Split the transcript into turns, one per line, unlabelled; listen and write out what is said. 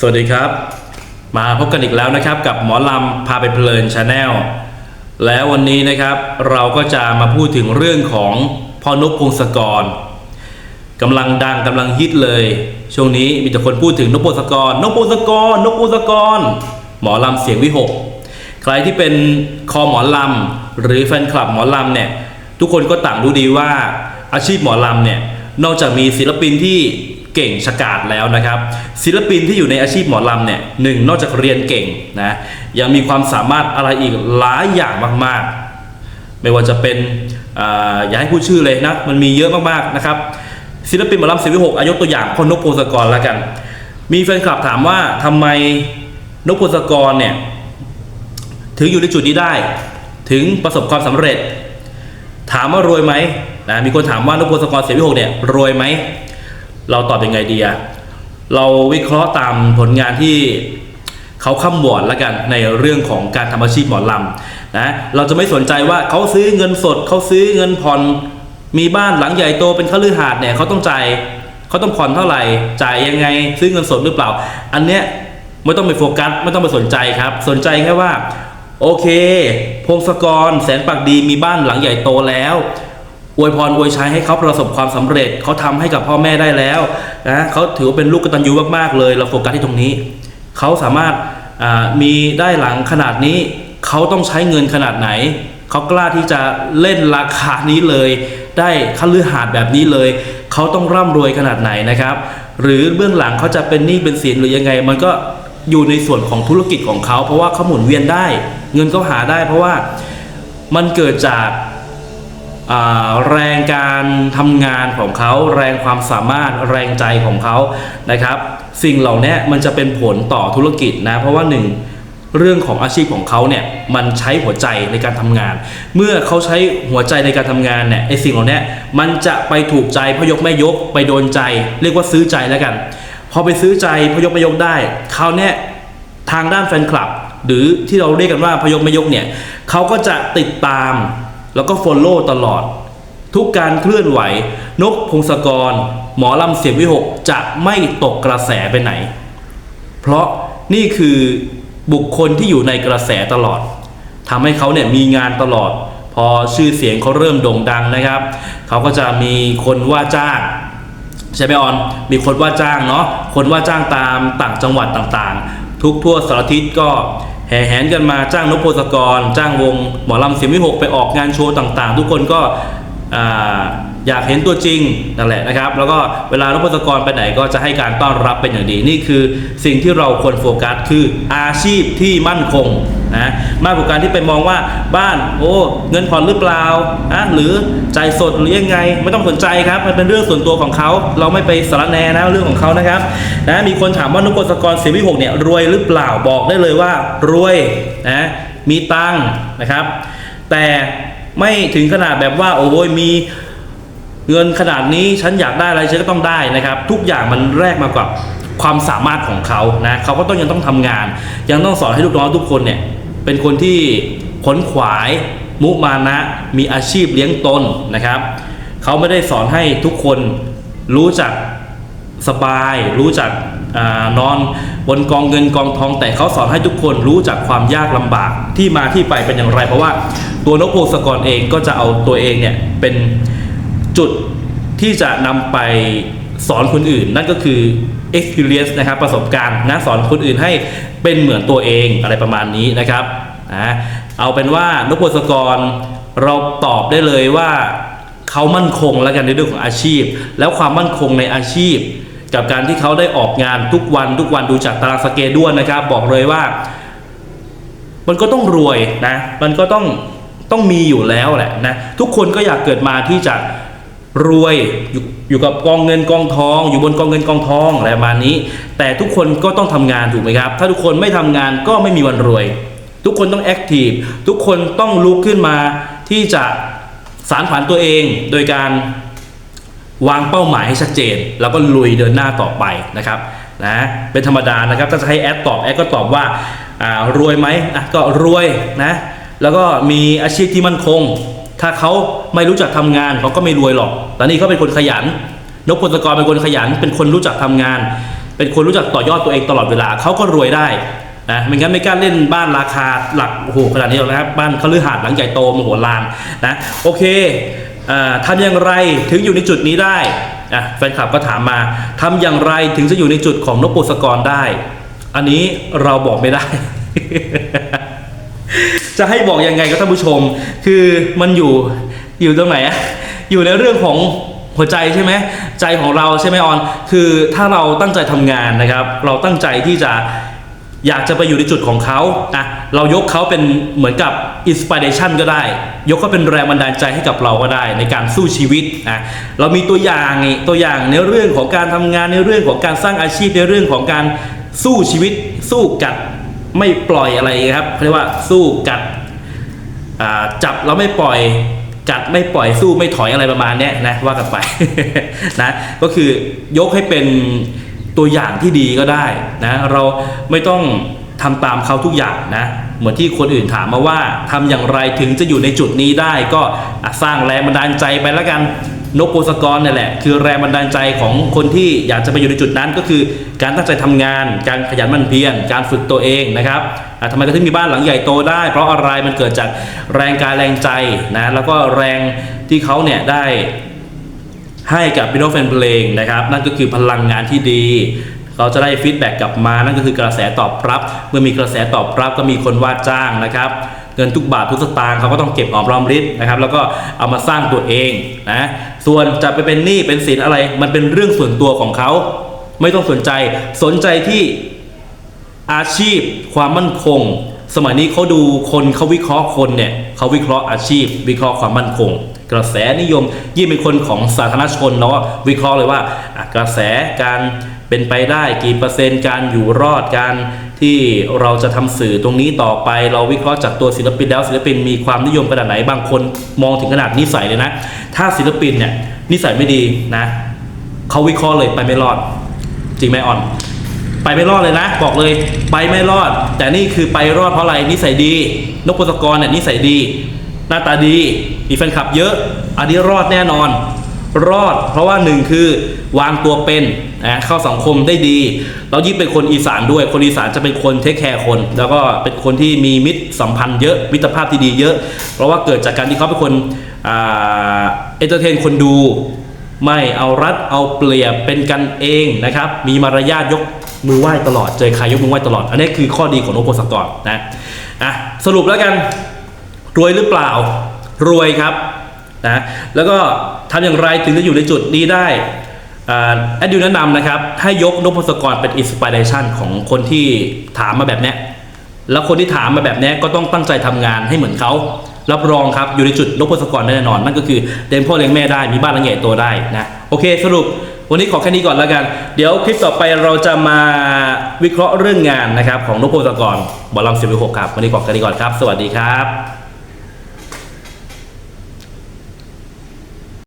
สวัสดีครับ มาพบกันอีกแล้วนะครับ กับหมอลำพาไปเพลินชาแนลแล้ววันนี้นะครับเราก็จะมาพูดถึงเรื่องของพ่อนกพงศกรกำลังดังกำลังฮิตเลย ช่วงนี้มีแต่คนพูดถึงนกพงศกรนกพงศกรนกพงศกร หมอลำเสียงวิหก ใครที่เป็นคอหมอลำหรือแฟนคลับหมอลำเนี่ยทุกคนก็ต่างรู้ดีว่าอาชีพหมอลำเนี่ยนอกจากมีศิลปินที่ เก่งฉกาจแล้วนะครับ ศิลปินที่อยู่ในอาชีพหมอลำเนี่ยหนึ่งนอกจากเรียนเก่งนะยังมีความสามารถอะไรอีกหลายอย่างมากๆ ไม่ว่าจะเป็นออย่าให้พูดชื่อเลยนะมันมีเยอะมากๆนะครับ ศิลปินหมอลำเสียงวิหกอายกตัวอย่างพอนกพงศกรแล้วกัน มีแฟนคลับถามว่าทำไมนกพงศกรเนี่ยถึงอยู่ในจุดนี้ได้ ถึงประสบความสำเร็จ ถามว่ารวยไหมนะมีคนถามว่านพพงศกรเสียวิหกเนี่ยรวยไหม เราตอบยังไงดีอะเราวิเคราะห์ตามผลงานที่เขาค้ำวอร์ดแล้วกันในเรื่องของการทำอาชีพหมอลำนะเราจะไม่สนใจว่าเขาซื้อเงินสดเขาซื้อเงินผ่อนมีบ้านหลังใหญ่โตเป็นคฤหาสน์เนี่ยเขาต้องจ่ายเขาต้องผ่อนเท่าไหร่จ่ายยังไงซื้อเงินสดหรือเปล่า อันเนี้ยไม่ต้องไปโฟกัสไม่ต้องไปสนใจครับ สนใจแค่ว่า โอเค พงศกรแสนปากดีมีบ้านหลังใหญ่โตแล้ว อวยพรอวยชัยให้เขาประสบความสำเร็จเขาทำให้กับพ่อแม่ได้แล้วนะเขาถือว่าเป็นลูกกตัญญูมากๆเลย เราโฟกัสที่ตรงนี้ เขาสามารถมีได้หลังขนาดนี้ เขาต้องใช้เงินขนาดไหน เขากล้าที่จะเล่นราคานี้เลย ได้คฤหาสน์แบบนี้เลย เขาต้องร่ำรวยขนาดไหนนะครับ หรือเบื้องหลังเขาจะเป็นหนี้เป็นสินหรือยังไง มันก็อยู่ในส่วนของธุรกิจของเขา เพราะว่าเขาหมุนเวียนได้ เงินเขาหาได้ เพราะว่ามันเกิดจาก แรงการทำงานของเขา แรงความสามารถแรงใจของเขานะครับ สิ่งเหล่านี้มันจะเป็นผลต่อธุรกิจนะ เพราะว่าหนึ่งเรื่องของอาชีพของเขาเนี่ยมันใช้หัวใจในการทำงาน เมื่อเขาใช้หัวใจในการทำงานเนี่ยไอสิ่งเหล่านี้มันจะไปถูกใจพยกแม่ยกไปโดนใจ เรียกว่าซื้อใจแล้วกัน พอไปซื้อใจพยกไม่ยกได้คราวเนี้ยทางด้านแฟนคลับ หรือที่เราเรียกกันว่าพยกไม่ยกเนี่ยเขาก็จะติดตาม แล้วก็ฟอลโล่ตลอด ทุกการเคลื่อนไหว นกพงศกร หมอลำเสียงวิหกจะไม่ตกกระแสไปไหน เพราะนี่คือบุคคลที่อยู่ในกระแสตลอดทำให้เขาเนี่ยมีงานตลอด พอชื่อเสียงเขาเริ่มโด่งดังนะครับ เขาก็จะมีคนว่าจ้างใช่ไหมออน มีคนว่าจ้างเนาะ คนว่าจ้างตามต่างจังหวัดต่างๆ ทุกทั่วสารทิศก็ แห่แหนกันมาจ้างนพสกร จ้างวงหมอลำเสียงวิหกไปออกงานโชว์ต่างๆ ทุกคนก็ออยากเห็นตัวจริงนั่นแหละนะครับ แล้วก็เวลานพสกรไปไหนก็จะให้การต้อนรับเป็นอย่างดี นี่คือสิ่งที่เราควรโฟกัสคืออาชีพที่มั่นคง นะมากกว่าการที่ไปมองว่าบ้าน โอ้เงินผ่อนหรือเปล่าอะหรือจ่ายสดหรือยังไง ไม่ต้องสนใจครับมันเป็นเรื่องส่วนตัวของเขาเราไม่ไปสารแนนะเรื่องของเขานะครับนะมีคนถามว่านพพงศกรเสียวิหกเนี่ยรวยหรือเปล่าบอกได้เลยว่ารวยนะมีตังนะครับ แต่ไม่ถึงขนาดแบบว่าโอ้ยมีเงินขนาดนี้ฉันอยากได้อะไรฉันก็ต้องได้นะครับ ทุกอย่างมันแลกมากับความสามารถของเขานะเขาก็ต้องยังต้องทำงาน ยังต้องสอนให้ลูกน้องทุกคนเนี่ย เป็นคนที่ขนขวายมุมานะ มีอาชีพเลี้ยงตนนะครับ เขาไม่ได้สอนให้ทุกคนรู้จักสบาย รู้จักอนอนบนกองเงินกองทอง แต่เขาสอนให้ทุกคนรู้จักความยากลำบากที่มาที่ไปเป็นอย่างไร เพราะว่าตัวนกพงศกรเองก็จะเอาตัวเองเนี่ยเป็นจุดที่จะนำไป สอนคนอื่น นั่นก็คือ experience นะครับประสบการณ์นะสอนคนอื่นให้เป็นเหมือนตัวเองอะไรประมาณนี้นะครับนะเอาเป็นว่านพพงศกรเราตอบได้เลยว่าเขามั่นคงแล้วกันในเรื่องของอาชีพ แล้วความมั่นคงในอาชีพ กับการที่เขาได้ออกงานทุกวันทุกวันดูจากตารางสเกด้วนนะครับ บอกเลยว่า มันก็ต้องรวยนะ มันก็ต้องต้องมีอยู่แล้วแหละนะทุกคนก็อยากเกิดมาที่จะ รวยอยู่อยู่กับกองเงินกองทอง อยู่บนกองเงินกองทองอะไรประมาณนี้ แต่ทุกคนก็ต้องทำงานถูกไหมครับ ถ้าทุกคนไม่ทำงานก็ไม่มีวันรวย ทุกคนต้องแอคทีฟทุกคนต้องลุกขึ้นมาที่จะสารฝันตัวเองโดยการวางเป้าหมายให้ชัดเจน แล้วก็ลุยเดินหน้าต่อไปนะครับนะเป็นธรรมดานะครับถ้าจะให้แอดตอบแอดก็ตอบว่าารวยไหมอะก็รวยนะแล้วก็มีอาชีพที่มั่นคง ถ้าเขาไม่รู้จักทำงานเขาก็ไม่รวยหรอกแต่นี่เขาเป็นคนขยัน นกพลกรเป็นคนขยัน เป็นคนรู้จักทำงาน เป็นคนรู้จักต่อยอดตัวเองตลอดเวลาเขาก็รวยได้นะไม่งั้นไม่กล้าเล่นบ้านราคาหลักโอ้โหขนาดนี้หรอกนะครับ บ้านคฤหาสน์หลังใหญ่โตมโหฬารนะโอเคอ่าทำอย่างไรถึงอยู่ในจุดนี้ได้อะแฟนคลับก็ถามมาทำอย่างไรถึงจะอยู่ในจุดของนกโปสกรได้ อันนี้เราบอกไม่ได้ จะให้บอกยังไงก็ท่านผู้ชม คือมันอยู่อยู่ตรงไหนอะอยู่ในเรื่องของหัวใจใช่ไหมใจของเราใช่ไหมออน คือถ้าเราตั้งใจทำงานนะครับ เราตั้งใจที่จะอยากจะไปอยู่ในจุดของเขาอะเรายกเขาเป็นเหมือนกับอินสปิเรชันก็ได้ ยกเขาเป็นแรงบันดาลใจให้กับเราก็ได้ ในการสู้ชีวิตอะเรามีตัวอย่างตัวอย่างในเรื่องของการทำงานในเรื่องของการสร้างอาชีพในเรื่องของการสู้ชีวิตสู้กัด ไม่ปล่อยอะไรครับเรียกว่าสู้กัดจับแล้วไม่ปล่อยกัดไม่ปล่อยสู้ไม่ถอยอะไรประมาณนี้นะว่ากันไปนะก็คือยกให้เป็นตัวอย่างที่ดีก็ได้นะเราไม่ต้องทำตามเขาทุกอย่างนะเหมือนที่คนอื่นถามมาว่าทำอย่างไรถึงจะอยู่ในจุดนี้ได้ก็สร้างแรงบันดาลใจไปแล้วกัน นกโปสกรเนี่ยแหละ คือแรงบันดาลใจของคนที่อยากจะไปอยู่ในจุดนั้นก็คือการตั้งใจทำงาน การขยันหมั่นเพียรการฝึกตัวเองนะครับทำไมก็ถึงมีบ้านหลังใหญ่โตได้ เพราะอะไรมันเกิดจากแรงกายแรงใจนะแล้วก็แรงที่เขาเนี่ยได้ให้กับพี่น้องแฟนเพลงนะครับ นั่นก็คือพลังงานที่ดีเราจะได้ฟีดแบ็กกลับมานั่นก็คือกระแสตอบรับ เมื่อมีกระแสตอบรับก็มีคนว่าจ้างนะครับ เงินทุกบาททุกสตางค์เขาก็ต้องเก็บออมรอมริบนะครับ แล้วก็เอามาสร้างตัวเองนะส่วนจะไปเป็นหนี้เป็นสินอะไร มันเป็นเรื่องส่วนตัวของเขาไม่ต้องสนใจสนใจที่อาชีพความมั่นคง สมัยนี้เขาดูคนเขาวิเคราะห์คนเนี่ยเขาวิเคราะห์อาชีพ วิเคราะห์ความมั่นคง กระแสนิยมยิ่งเป็นคนของสาธารณชนเนาะวิเคราะห์เลยว่ากระแสการเป็นไปได้กี่เปอร์เซ็นต์การอยู่รอดการ ที่เราจะทำสื่อตรงนี้ต่อไป เราวิเคราะห์จากตัวศิลปินแล้วศิลปินมีความนิยมขนาดไหนบางคนมองถึงขนาดนิสัยเลยนะ ถ้าศิลปินเนี่ยนิสัยไม่ดีนะเขาวิเคราะห์เลยไปไม่รอด จริงไหมออน ไปไม่รอดเลยนะ บอกเลยไปไม่รอด แต่นี่คือไปรอดเพราะอะไรนิสัยดีนกปสกรเนี่ยนิสัยดี หน้าตาดีมีแฟนคลับเยอะอันนี้รอดแน่นอน รอด เพราะว่าหนึ่งคือวางตัวเป็นนะเข้าสังคมได้ดีแล้วยิ่งเป็นคนอีสานด้วย คนอีสานจะเป็นคนเทคแคร์คน แล้วก็เป็นคนที่มีมิตรสัมพันธ์เยอะมิตรภาพที่ดีเยอะ เพราะว่าเกิดจากการที่เขาเป็นคนเอนเตอร์เทนคนดูไม่เอารัดเอาเปรียบเป็นกันเองนะครับ มีมารยาทยกมือไหว้ตลอด เจอใครยกมือไหว้ตลอด อันนี้คือข้อดีของนกโพสกอรนะอะสรุปแล้วกัน รวยหรือเปล่า รวยครับ นะแล้วก็ทำอย่างไรถึงจะอยู่ในจุดนี้ได้แอดดิวแนะนำนะครับ ให้ยกนพงศกรเป็นอินสปิเรชันของคนที่ถามมาแบบนี้แล้วคนที่ถามมาแบบนี้ก็ต้องตั้งใจทำงานให้เหมือนเขารับรองครับอยู่ในจุดนพงศกรแน่นอน นั่นก็คือเลี้ยงพ่อเลี้ยงแม่ได้มีบ้านหลังใหญ่โตได้นะโอเคสรุปวันนี้ขอแค่นี้ก่อนแล้วกัน เดี๋ยวคลิปต่อไปเราจะมาวิเคราะห์เรื่องงานนะครับของนพงศกรบอลลัมสิบหกครับวันนี้ขอแค่นี้ก่อนครับ สวัสดีครับ